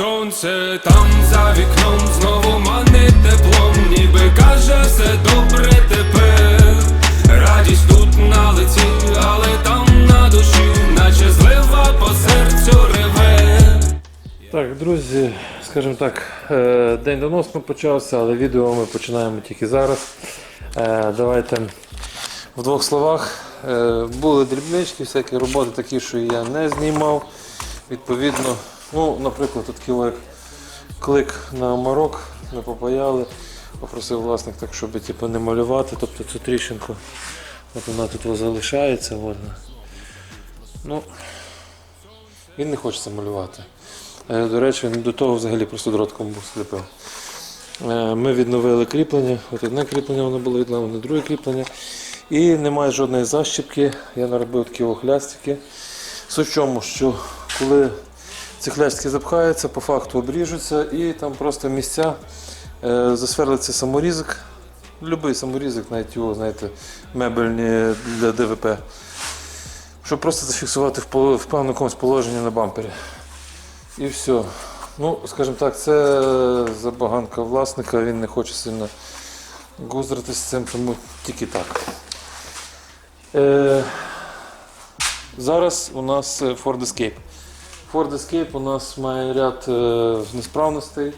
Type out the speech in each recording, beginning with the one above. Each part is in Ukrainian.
сонце там за вікном знову манить теплом, ніби каже все добре тепер. Радість тут на лиці, але там на душі, наче злива по серцю реве. Так, друзі, скажімо так, е, день доносно почався, але відео ми починаємо тільки зараз. Е, Давайте в двох словах. Е, Були дрібнички, всякі роботи такі, що я не знімав. Відповідно, ну, наприклад, тут як клик на марок, не попаяли. Попросив власник так, щоб типу, не малювати, тобто цю тріщинку. От вона тут залишається. Вона. Ну, він не хоче це малювати. Е, До речі, він до того взагалі просто дротком був сліпив. Е, Ми відновили кріплення. От одне кріплення воно було відновлене, друге кріплення. І немає жодної защіпки. Я наробив такі охлястики. Суть в чому, що коли ці хлястики запхаються, по факту обріжуться і там просто місця е, засверлиться саморізок. Любий саморізок, навіть його, знаєте, мебельні для ДВП. Щоб просто зафіксувати в, певному якомусь положенні на бампері. І все. Ну, скажімо так, це забаганка власника, він не хоче сильно гузрити з цим, тому тільки так. Е, зараз у нас е, Ford Escape. Ford Escape у нас має ряд е, несправностей.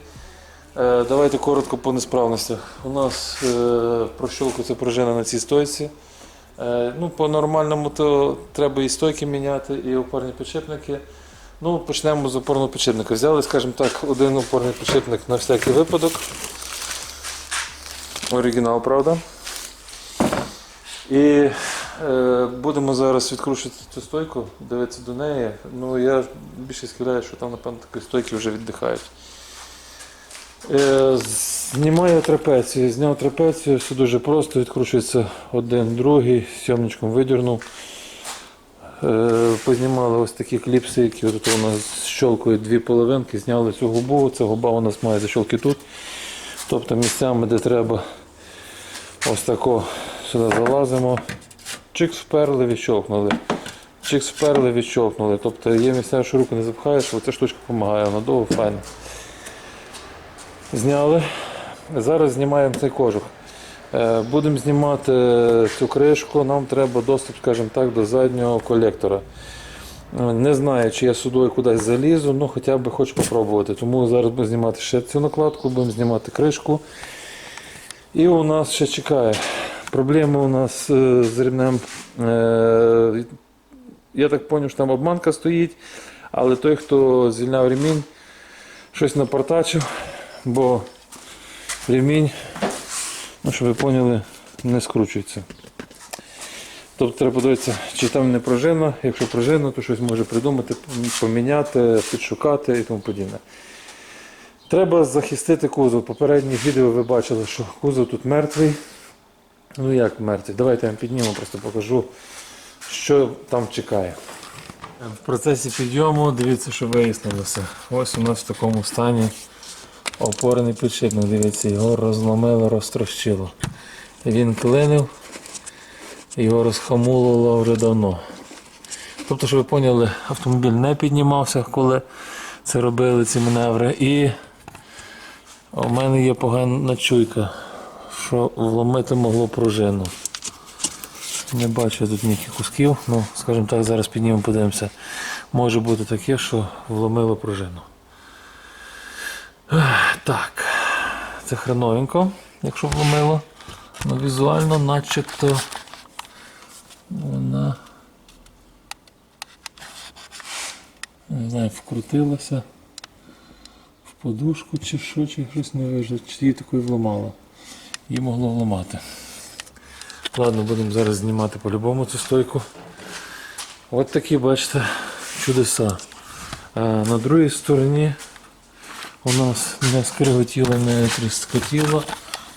Е, давайте коротко по несправностях. У нас е, прощолкується пружина на цій стойці. Ну, по нормальному то треба і стойки міняти, і опорні підшипники. Ну, почнемо з опорного підшипника. Взяли, скажімо так, один опорний підшипник на всякий випадок. Оригінал, правда. І будемо зараз відкручувати цю стойку, дивитися до неї. Ну, я більше схиляю, що там, напевно, такі стойки вже віддихають. Е, знімаю трапецію. Зняв трапецію, все дуже просто, відкручується один, другий, сьомничком видірнув. Е, Познімали ось такі кліпси, які от у нас щолкують дві половинки, зняли цю губу. Ця губа у нас має защолки тут. Тобто місцями, де треба, ось тако сюди залазимо. Чикс вперли, відщолкнули. Чикс вперли, відщолкнули. Тобто є місця, що руку не запхаєш, але ця штучка допомагає, вона довго файна. Зняли. Зараз знімаємо цей кожух. Е, Будемо знімати цю кришку, нам треба доступ, скажімо так, до заднього колектора. Е, Не знаю, чи я сюди кудись залізу, але хоча б хочу спробувати. Тому зараз будемо знімати ще цю накладку, будемо знімати кришку. І у нас ще чекає. Проблеми у нас е, з ремнем. е, Я так зрозумів, що там обманка стоїть, але той, хто звільняв ремінь, щось напортачив, бо ремінь Ну, щоб ви поняли, не скручується. Тобто треба подивитися, чи там не пружина. Якщо пружина, то щось може придумати, поміняти, підшукати і тому подібне. Треба захистити кузов. Попередніх відео ви бачили, що кузов тут мертвий. Ну як мертвий? Давайте я вам підніму, просто покажу, що там чекає. В процесі підйому дивіться, що вияснилося. Ось у нас в такому стані опорний підшипник, дивіться, його розломило, розтрощило. Він клинив, його розхамулило вже давно. Тобто, щоб ви поняли, автомобіль не піднімався, коли це робили ці маневри. І у мене є погана чуйка, що вломити могло пружину. Не бачу тут ніяких кусків, ну, скажімо так, зараз піднімемо, подивимося. Може бути таке, що вломило пружину. Так, це хреновенько, якщо вломило. Ну, візуально начебто вона не знаю, вкрутилася в подушку чи що, чи щось не вижу, чи її такою вломало. Її могло вламати. Ладно, будемо зараз знімати по-любому цю стойку. От такі, бачите, чудеса. А на другій стороні у нас не скриготіло, не тріскотіло.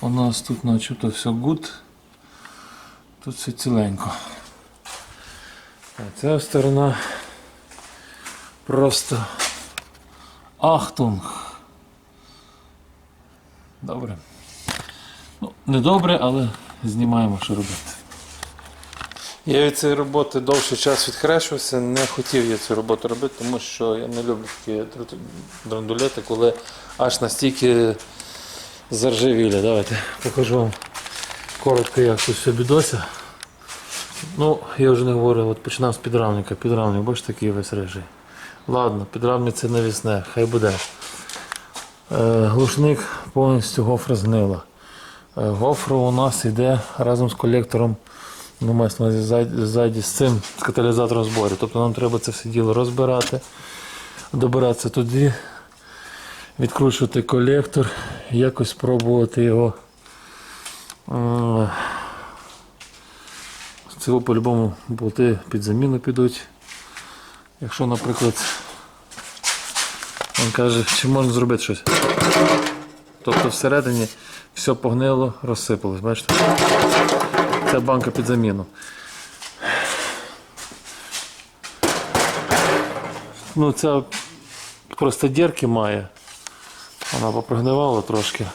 У нас тут начебто все гуд. Тут все ціленько. А ця сторона просто ахтунг. Добре. Ну, не добре, але знімаємо, що робити. Я від цієї роботи довший час відхрещувався, не хотів я цю роботу робити, тому що я не люблю такі драндулети, коли аж настільки заржавілі. Давайте покажу вам коротко, як тут все бідося. Ну, я вже не говорив, от починав з підрамника. Підрамник, бачите, такий весь рижий. Ладно, підрамник це навісне, хай буде. Е, глушник повністю гофра згнила. Гофра у нас йде разом з колектором, ну, мається на ззаді, з цим, з каталізатором збору. Тобто нам треба це все діло розбирати, добиратися туди, відкручувати колектор, якось спробувати його. е, Цього по-любому болти під заміну підуть. Якщо, наприклад, він каже, чи можна зробити щось. Тобто всередині все погнило, розсипалось, бачите? Це банка під заміну. Ну, ця просто дірки має. Вона попрогнивала трошки.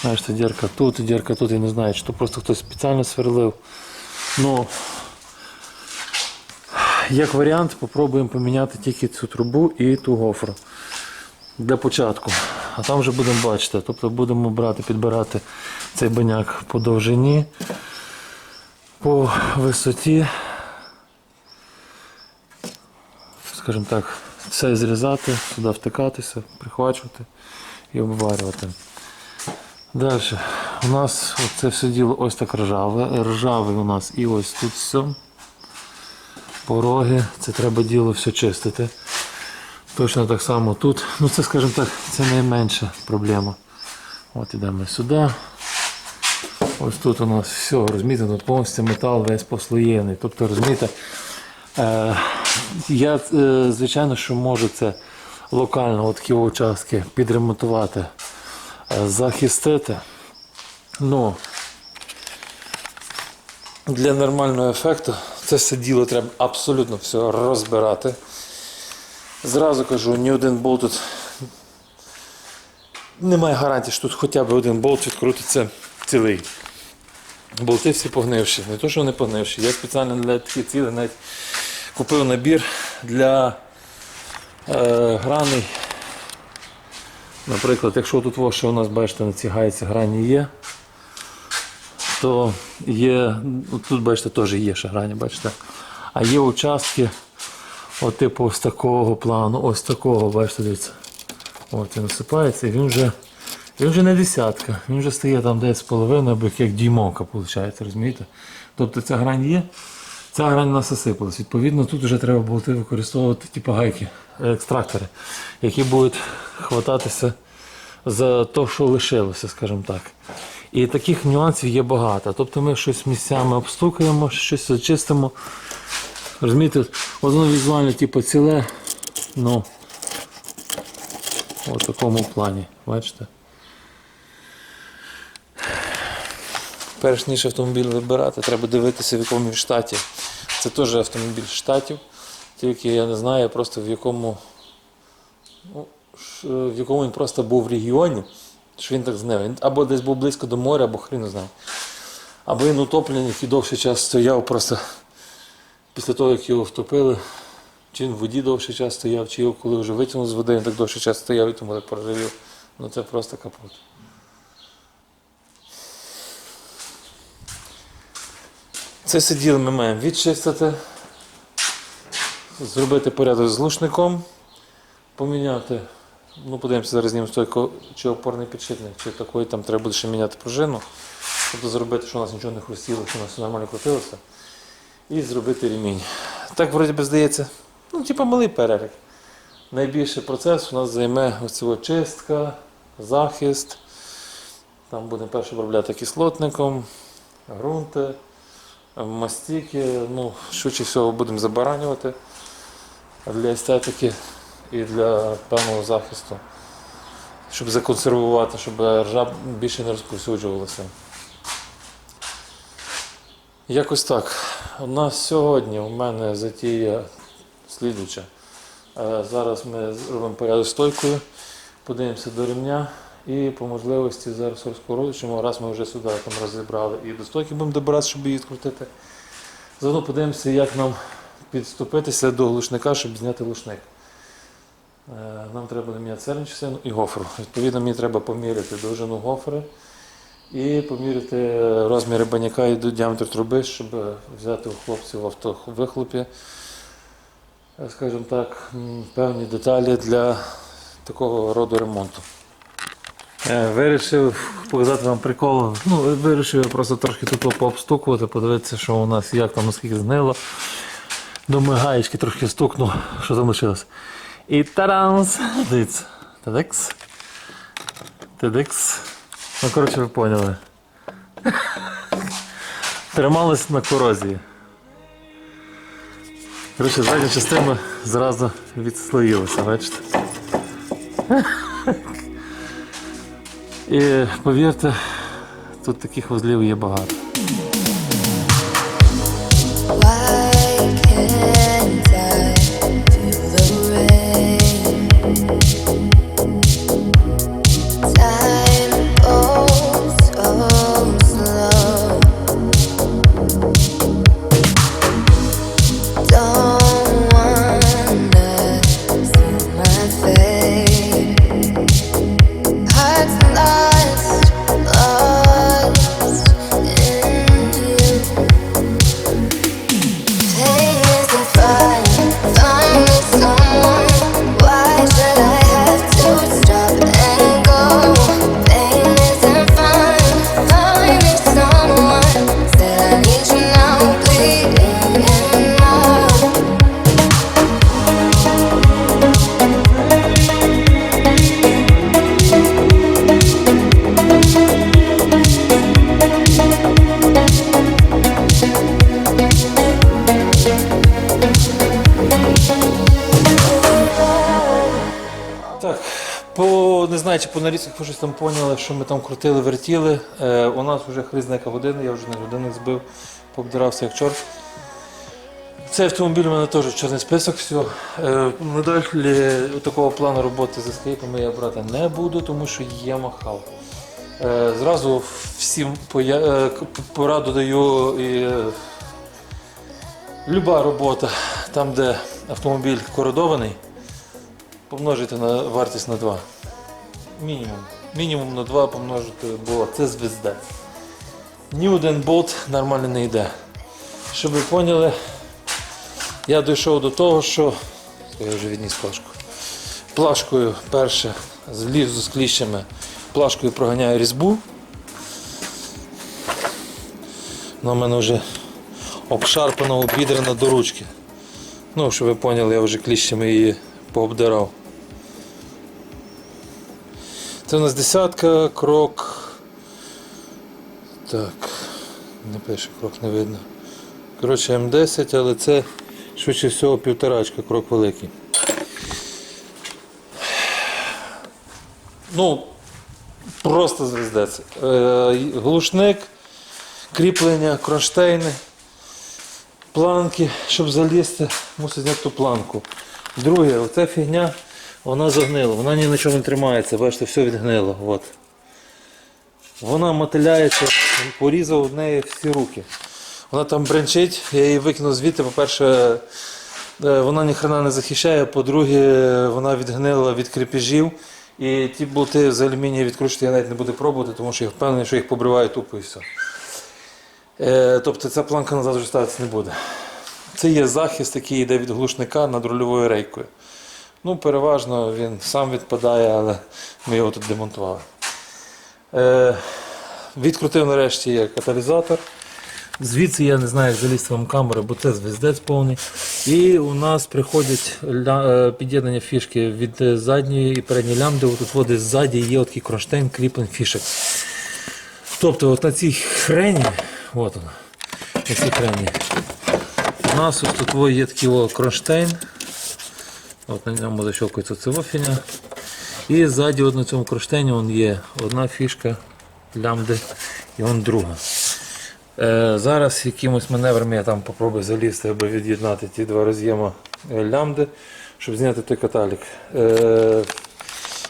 Знаєш, це дірка тут, дірка тут, я не знаю, чи то просто хтось спеціально сверлив. Ну, як варіант, попробуємо поміняти тільки цю трубу і ту гофру для початку. А там вже будемо бачити. Тобто будемо брати, підбирати цей баняк по довжині, по висоті. Скажімо так, все зрізати, сюди втикатися, прихвачувати і обварювати. Далі. У нас це все діло ось так ржаве. Ржавий у нас і ось тут все. Пороги, це треба діло все чистити. Точно так само тут. Ну це, скажімо так, це найменша проблема. От ідемо сюди. Ось тут у нас все розмітено, повністю метал весь послоєний. Тобто, розумієте, е, я, е, звичайно, що можу це локально от такі участки підремонтувати, е, захистити. Ну, для нормального ефекту це все діло треба абсолютно все розбирати. Зразу кажу, ні один болт тут немає гарантії, що тут хоча б один болт відкрутиться цілий. Болти всі погнивші. Не то, що вони погнивші. Я спеціально для таких цілей навіть купив набір для е, граней. Наприклад, якщо тут що у нас, бачите, на цій гайці грані є, то є, ну, тут бачите, теж є ще грані, бачите. А є участки, от типу ось такого плану, ось такого, бачите, дивіться. От він насипається і він вже, він вже не десятка, він вже стає там десь половиною, або як дюймовка, виходить, розумієте? Тобто ця грань є, ця грань у нас осипалась. Відповідно, тут вже треба було використовувати типу гайки, екстрактори, які будуть хвататися за те, що лишилося, скажімо так. І таких нюансів є багато. Тобто ми щось місцями обстукаємо, щось зачистимо. Розумієте, воно візуально типу, ціле, ну, у такому плані, бачите? Перш ніж автомобіль вибирати, треба дивитися, в якому він штаті. Це теж автомобіль штатів, тільки я не знаю просто в якому, ну, в якому він просто був в регіоні, що він так знав. Він або десь був близько до моря, або хрін не знає. Або він утоплений і довший час стояв просто після того, як його втопили. Чи він в воді довший час стояв, чи його коли вже витягнув з води, він так довший час стояв і тому так проржавів. Ну це просто капут. Це все діло ми маємо відчистити, зробити порядок з глушником, поміняти. Ну, подивимося, зараз знімемо стойку, чи опорний підшипник, чи такої там треба буде ще міняти пружину. Тобто зробити, щоб у нас нічого не хрустіло, щоб у нас все нормально крутилося. І зробити ремінь. Так, вроді би, здається, ну, типу малий перелік. Найбільший процес у нас займе ось чистка, захист. Там будемо перше обробляти кислотником, ґрунти, мастики. Ну, швидше всього будемо забаранювати для естетики і для певного захисту, щоб законсервувати, щоб ржа більше не розповсюджувалася. Якось так. У нас сьогодні у мене затія слідуча. Е, Зараз ми зробимо порядок стойкою, подивимося до ремня і по можливості зараз розкорочимо. Раз ми вже сюди там розібрали і до стойки будемо добиратися, щоб її відкрутити. Заодно подивимося, як нам підступитися до глушника, щоб зняти глушник. Е, Нам треба міняти середню частину і гофру. Відповідно, мені треба поміряти довжину гофри і поміряти розміри баняка і діаметр труби, щоб взяти у хлопців в авто вихлопі, е, скажімо так, певні деталі для такого роду ремонту. Е, Вирішив показати вам прикол. Ну, вирішив я просто трошки тут пообстукувати, подивитися, що у нас як там наскільки знило. Думаю, гаєчки трохи стукну, що там лишилось. І таранс! Дивіться. Тедекс. Тедекс. Ну, коротше, ви поняли. Тримались на корозії. Коротше, задня частина зразу відслоїлася, бачите? І повірте, тут таких вузлів є багато. Ви щось там поняли, що ми там крутили, вертіли. Е, у нас вже хрізна яка година, я вже на годинник збив, пообдирався як чорт. Цей автомобіль у мене теж чорний список. Все. Е, надалі такого плану роботи з ескейпами я брати не буду, тому що є махал. Е, зразу всім поя- е, пораду даю і е, люба робота, там, де автомобіль кородований, помножити на вартість на 2. Мінімум. Мінімум на 2 помножити, бо це звіздець. Ні один болт нормально не йде. Щоб ви поняли, я дійшов до того, що. Я вже відніс плашку. Плашкою перше зліз з кліщами, плашкою проганяю різьбу. Вона в мене вже обшарпана, обідрана до ручки. Ну, щоб ви поняли, я вже кліщами її пообдирав. Це у нас десятка, крок. Так, не пише, крок не видно. Коротше, М10, але це швидше всього півторачка, крок великий. Ну, просто звіздець. Е, глушник, кріплення, кронштейни, планки, щоб залізти, мусить зняти ту планку. Друге, оця фігня, вона загнила, вона ні на чому не тримається, бачите, все відгнило. От. Вона мотиляється, порізав в неї всі руки. Вона там бренчить, я її викинув звідти. По-перше, е, вона ніхрена не захищає, по-друге, вона відгнила від крепежів. І ті болти з алюмінія відкручувати я навіть не буду пробувати, тому що я впевнений, що їх побриваю тупо і все. Е, тобто ця планка назад вже ставитися не буде. Це є захист, який йде від глушника над рульовою рейкою. Ну, переважно він сам відпадає, але ми його тут демонтували. Е, відкрутив нарешті є каталізатор. Звідси я не знаю, як залізти вам камери, бо це звіздець повний. І у нас приходять е, під'єднання фішки від задньої і передньої лямбди. Тут води ззаді є такий кронштейн кріплень фішек. Тобто от на цій хрені, от вона, на цій хрені, у нас тут є такий кронштейн. От на ньому защелкується цього. І ззаді от на цьому кронштейні вон є одна фішка лямбди і вон друга. Е, зараз якимось маневрами я там попробую залізти, аби від'єднати ті два роз'єми е, лямбди, щоб зняти той каталік. Е,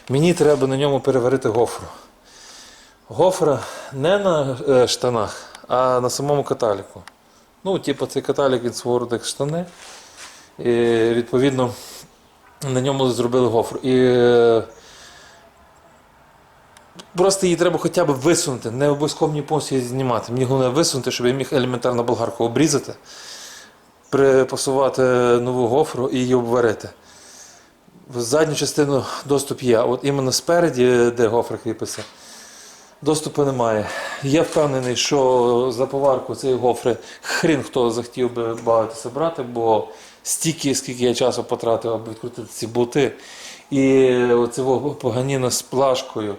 мені треба на ньому переварити гофру. Гофра не на е, штанах, а на самому каталіку. Ну, типу, цей каталік він свого роду штани. І, відповідно, на ньому зробили гофру. І е, просто її треба хоча б висунути. Не обов'язково мені повністю її знімати. Мені головне висунути, щоб я міг елементарно болгарку обрізати, припасувати нову гофру і її обварити. В задню частину доступ є. От іменно спереді, де гофра кріпиться, доступу немає. Я впевнений, що за поварку цієї гофри хрін хто захотів би бавитися брати, бо стільки, скільки я часу потратив, аби відкрутити ці болти. І оце поганіна з плашкою.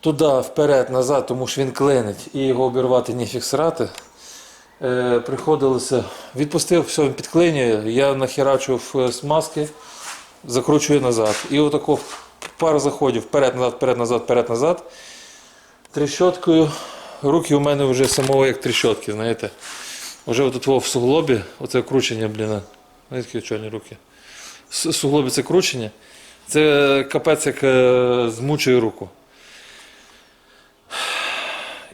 Туди, вперед, назад, тому що він клинить, і його обірвати ніфіг срати. Е, приходилося, відпустив, все, він підклинює, я нахерачив е, смазки, закручую назад. І отако пару заходів вперед-назад, вперед-назад, вперед-назад. Трещоткою. Руки у мене вже самого як трещотки, знаєте. Вже отут в суглобі, оце кручення, блін. Які чорні руки. Суглобі це кручення. Це капець як е, змучує руку.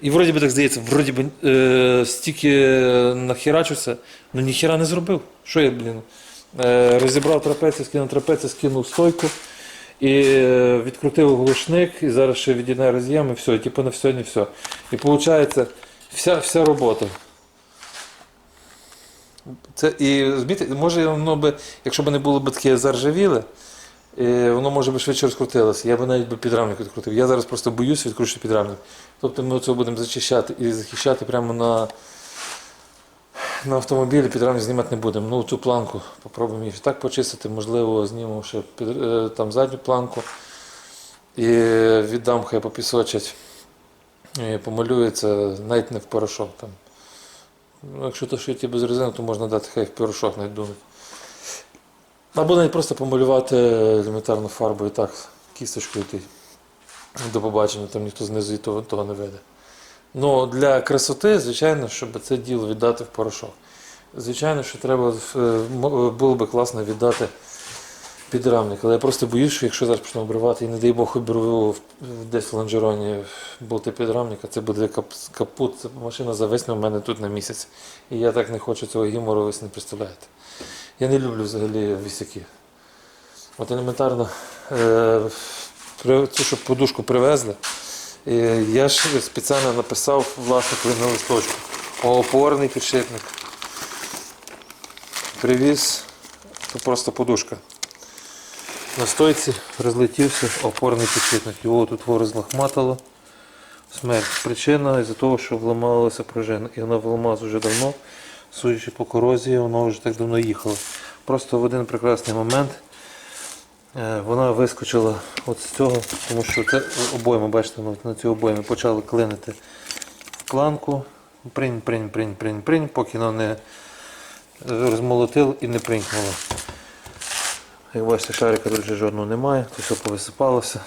І вроді би так здається, вроді би е, стільки нахерачився, ну ніхіра не зробив. Що я, блін? Е, розібрав трапецію, скинув трапецію, скинув стойку і е, відкрутив глушник, і зараз ще від'єднаю роз'єм, і все, і, типу на все, не все. І виходить, вся, вся робота. Це, і розумієте, може воно би, якщо б не було б таке заржавіле, е, воно може би швидше розкрутилося. Я б навіть би підрамник відкрутив. Я зараз просто боюсь відкручувати підрамник. Тобто ми це будемо зачищати і захищати прямо на, на автомобілі, підрамник знімати не будемо. Ну, цю планку попробуємо її так почистити, можливо, знімемо ще під, е, там задню планку і віддам, хай попісочать. І помалюється навіть не в порошок. Там. Ну, якщо то шиті без резини, то можна дати хай в порошок навіть думати. Або навіть просто помалювати елементарну фарбу і так, кісточкою йти. До побачення, там ніхто знизу і того, того не веде. Ну, для красоти, звичайно, щоб це діло віддати в порошок. Звичайно, що треба е, було би класно віддати підрамник. Але я просто боюсь, що якщо зараз почну обривати і не дай Бог оберу десь в лонжероні болти підрамника, це буде кап- капут, машина зависне в мене тут на місяць. І я так не хочу цього гімору, ви не представляєте. Я не люблю взагалі вісяки. От елементарно, е, цю, щоб подушку привезли, е, я ж спеціально написав власникові на листочку. Опорний підшипник. Привіз, це просто подушка. На стойці розлетівся опорний підшипник. Його тут розлахматило. Смерть. Причина із-за того, що вламалася пружина. І вона вламалася вже давно. Судячи по корозії, вона вже так давно їхала. Просто в один прекрасний момент е, вона вискочила от з цього, тому що це обойма, бачите, ну, на цій обоймі почали клинити планку. Принь, принь, принь, принь, принь, поки вона не розмолотило і не принькнуло. Як бачите, шарика тут жодного немає, то все повисипалося.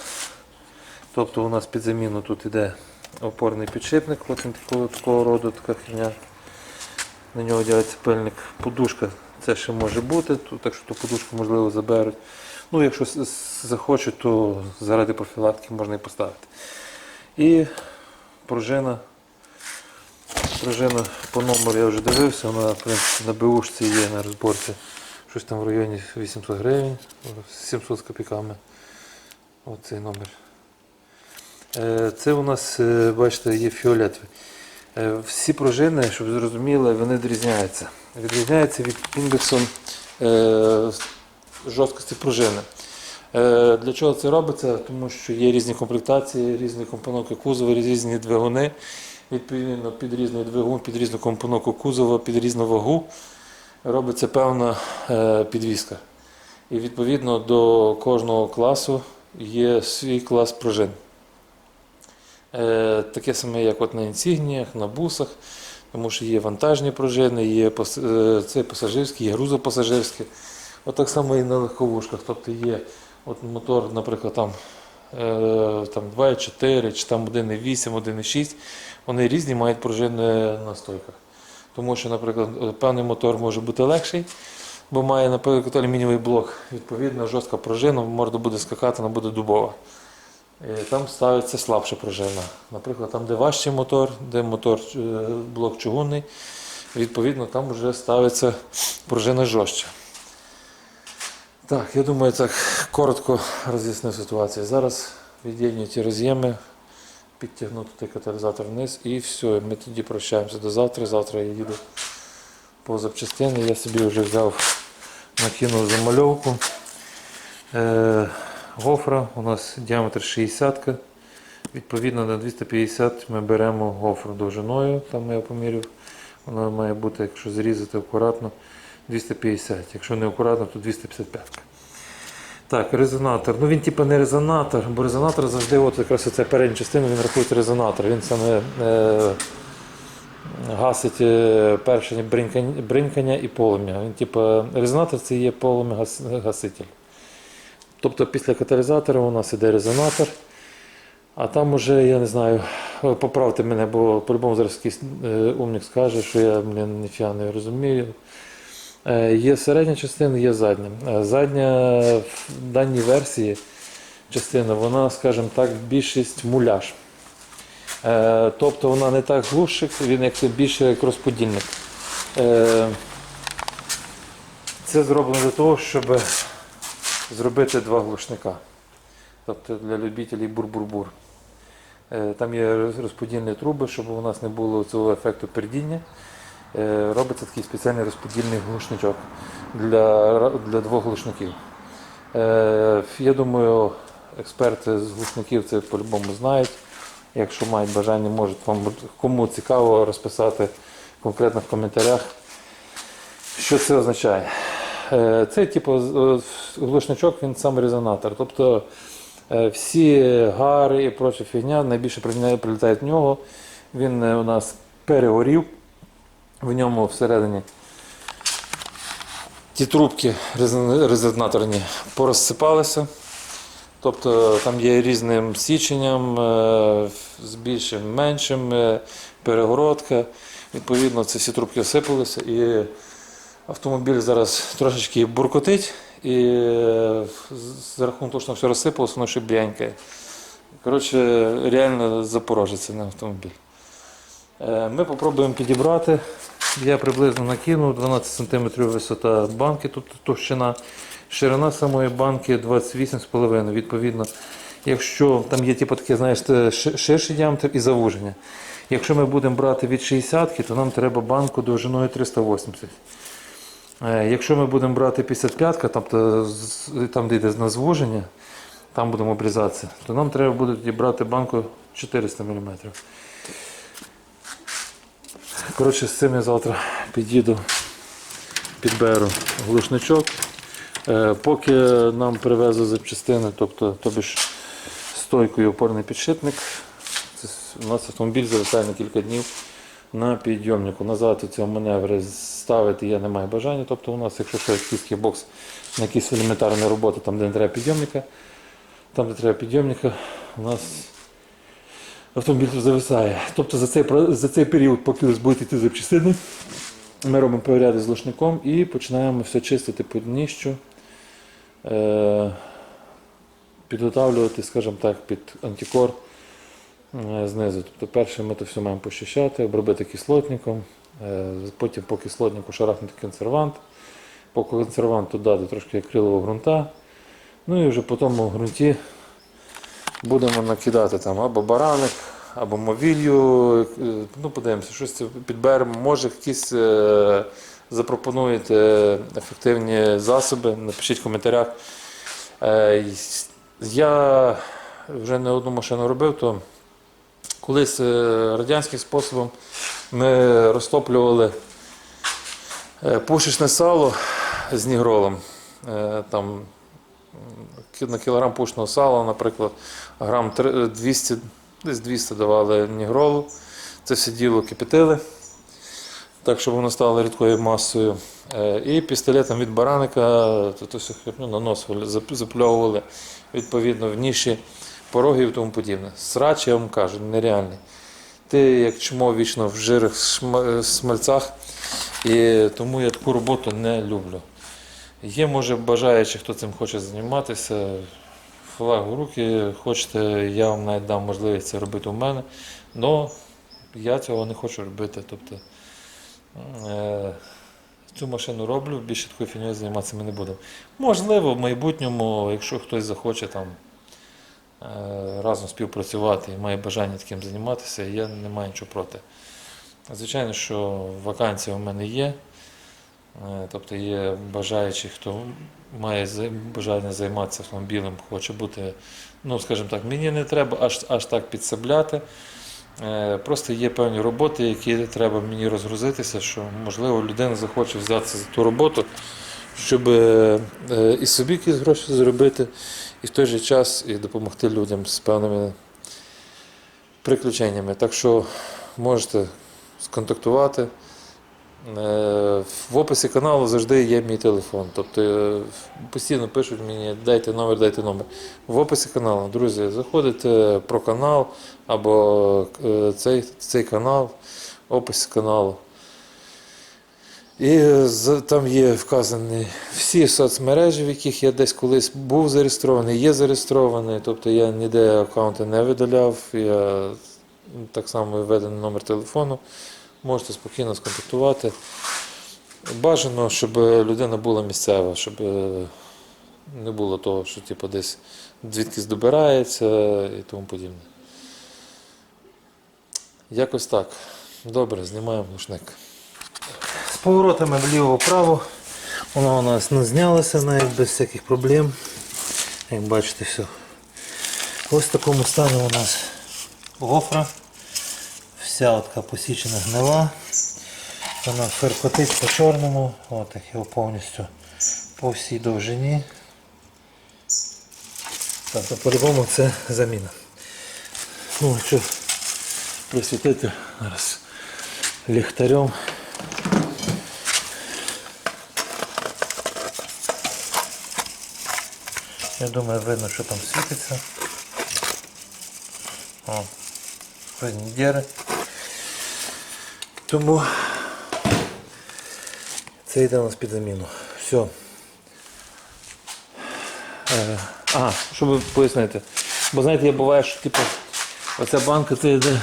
Тобто у нас під заміну тут йде опорний підшипник, от він такого, такого роду, така херня. На нього одягається пильник. Подушка це ще може бути, так що ту подушку можливо заберуть. Ну, якщо захочуть, то заради профілактики можна і поставити. І пружина. Пружина по номеру я вже дивився, вона в принципі, на БУшці є на розборці. Щось там в районі 800 гривень, 700 з копійками. Оцей номер. Е, Це у нас, е, бачите, є фіолетовий. Е, Всі пружини, щоб зрозуміли, вони відрізняються. Відрізняються від індексом е, жорсткості пружини. Для чого це робиться? Тому що є різні комплектації, різні компоновки кузова, різні двигуни. Відповідно, під різний двигун, під різну компоновку кузова, під різну вагу робиться певна е, підвіска. І відповідно до кожного класу є свій клас пружин. Е, Таке саме, як от на інсігніях, на бусах, тому що є вантажні пружини, є е, це пасажирські, є грузопасажирські. От так само і на легковушках. Тобто є от мотор, наприклад, там, там 2,4 чи там 1,8, 1,6. Вони різні мають пружини на стойках. Тому що, наприклад, певний мотор може бути легший, бо має, наприклад, алюмінієвий блок. Відповідно, жорстка пружина, морда буде скакати, вона буде дубова. Е, Там ставиться слабша пружина. Наприклад, там, де важчий мотор, де мотор е, блок чугунний, відповідно там вже ставиться пружина жорстче. Так, я думаю, так коротко роз'яснив ситуацію. Зараз від'єднюю ті роз'єми, підтягнути той каталізатор вниз і все. Ми тоді прощаємося до завтра. Завтра я їду по запчастини. Я собі вже взяв, накинув замальовку. Е, гофра у нас діаметр 60. Відповідно на 250 ми беремо гофру довжиною, там я поміряв. Вона має бути, якщо зрізати акуратно, 250. Якщо не акуратно, то 255. Так, резонатор. Ну він типу не резонатор, бо резонатор завжди, от якраз ця передня частина, він рахується резонатор. Він саме е, гасить е, перше бринкання, бринкання і полум'я. Він, типу, резонатор це є полум'я гаситель. Тобто після каталізатора у нас іде резонатор. А там уже, я не знаю, поправте мене, бо по-любому зараз якийсь е, умник скаже, що я ніфіга не розумію. Е, Є середня частина, є задня. Е, Задня в даній версії частина, вона, скажімо так, більшість муляж. Е, Тобто вона не так глушик, він як більше як розподільник. Це зроблено для того, щоб зробити два глушника. Тобто для любителів бур-бур-бур. Там є розподільні труби, щоб у нас не було цього ефекту пердіння. Е, Робиться такий спеціальний розподільний глушничок для, для двох глушників. Е, Я думаю, експерти з глушників це по-любому знають. Якщо мають бажання, можуть вам кому цікаво розписати конкретно в коментарях, що це означає. Е, Це типу глушничок, він сам резонатор. Тобто всі гари і проча фігня найбільше прилітає в нього. Він у нас перегорів. В ньому всередині ті трубки резон- резонаторні порозсипалися. Тобто там є різним січенням, е, з більшим, меншим, е, перегородка. Відповідно, ці всі трубки осипалися і автомобіль зараз трошечки буркотить і е, за рахунок того, що все розсипалося, воно ще б'янькає. Коротше, реально запорожеться на автомобіль. Ми спробуємо підібрати. Я приблизно накинув 12 см висота банки, тут товщина. Ширина самої банки 28,5. Відповідно, якщо там є типу, таке, знаєш, ширший діаметр і завуження. Якщо ми будемо брати від 60 то нам треба банку довжиною 380. Е, Якщо ми будемо брати 55, тобто там, де йде на звуження, там будемо обрізатися, то нам треба буде брати банку 400 мм. Коротше, з цим я завтра під'їду, підберу глушничок. Е, Поки нам привезли запчастини, тобто тобі ж стойку і опорний підшипник, це у нас автомобіль зависає на кілька днів на підйомнику. Назад у цього маневри ставити я не маю бажання. Тобто у нас, якщо що, якийсь бокс на якісь елементарні роботи, там де не треба підйомника, там де треба підйомника, у нас автомобіль зависає. Тобто за цей, за цей період, поки будуть йти запчастини, ми робимо перегляди з лушником і починаємо все чистити під дніщу, е, підготавлювати, скажімо так, під антикор е, знизу. Тобто перше ми то все маємо почищати, обробити кислотником, е, потім по кислотнику шарахнути консервант, по консерванту дати трошки акрилового ґрунта. Ну і вже по тому ґрунті будемо накидати там або бараник, або мовілью. е, Ну, подивимося, щось підберемо. Може, якісь е, запропонуєте ефективні засоби, напишіть в коментарях. Е, я вже не одну машину робив, то колись радянським способом ми розтоплювали пушечне сало з нігролом. Там на кілограм пушного сала, наприклад, грам 200, десь 200 давали нігролу. Це все діло кипятили, так, щоб воно стало рідкою масою. Е, І пістолетом від бараника то, то все наносили, запльовували відповідно в ніші порогів і тому подібне. Срач, я вам кажу, нереальний. Ти як чмо вічно в жирих смальцях, і тому я таку роботу не люблю. Є, може, бажаючи, хто цим хоче займатися, флаг в руки, хочете, я вам навіть дам можливість це робити у мене. але я цього не хочу робити. Тобто Е, Цю машину роблю, більше такою фігньою займатися ми не будемо. Можливо, в майбутньому, якщо хтось захоче там е, разом співпрацювати і має бажання таким займатися, я не маю нічого проти. Звичайно, що вакансія у мене є. Е, Тобто є бажаючі, хто має бажання займатися автомобілем, хоче бути, ну скажімо так, мені не треба аж, аж так підсобляти. Е, Просто є певні роботи, які треба мені розгрузитися, що можливо людина захоче взятися за ту роботу, щоб е, і собі якісь гроші зробити, і в той же час і допомогти людям з певними приключеннями. Так що можете сконтактувати. Е, В описі каналу завжди є мій телефон. Тобто е, постійно пишуть мені, дайте номер, дайте номер. В описі каналу, друзі, заходите про канал або е, цей, цей канал, опис каналу. І там є вказані всі соцмережі, в яких я десь колись був зареєстрований, є зареєстрований. Тобто я ніде аккаунти не видаляв. Я так само введений номер телефону. Можете спокійно сконтактувати. Бажано, щоб людина була місцева, щоб е, не було того, що типу, десь звідкись добирається і тому подібне. Якось так. Добре, знімаємо глушник. З поворотами вліво-вправо. Воно у нас не знялося навіть без всяких проблем. Як бачите, все. Ось в такому стані у нас гофра. Вся така посічена гнила. Вона феркотить по чорному. От так його повністю по всій довжині. Так, то по-любому це заміна. Ну, якщо присвітити зараз ліхтарем. Я думаю, видно, що там світиться. О, видні діри. Тому це йде у нас під заміну. Все. А, щоб пояснити. Бо знаєте, я буває, що типу, оця банка це йде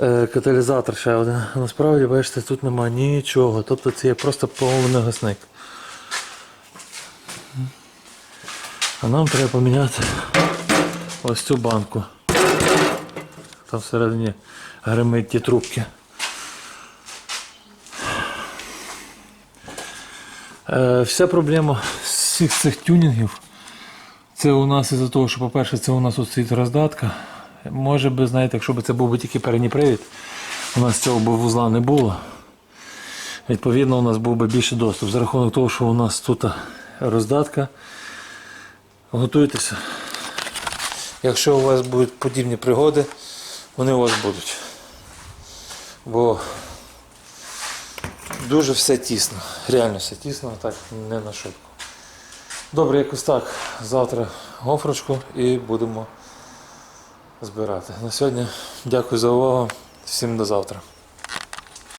е, каталізатор ще один. Насправді, бачите, тут немає нічого. Тобто це є просто повний гасник. А нам треба поміняти ось цю банку. Там всередині гримить ті трубки. Е, Вся проблема всіх цих тюнінгів. Це у нас із-за того, що, по-перше, це у нас тут стоїть роздатка. Може би, знаєте, якщо б це був би тільки передній привід, у нас цього б вузла не було. Відповідно, у нас був би більше доступ. За рахунок того, що у нас тут роздатка. Готуйтеся. Якщо у вас будуть подібні пригоди, вони у вас будуть. Бо дуже все тісно. Реально все тісно, так не на шутку. Добре, якось так. Завтра гофрочку і будемо збирати. На сьогодні дякую за увагу. Всім до завтра.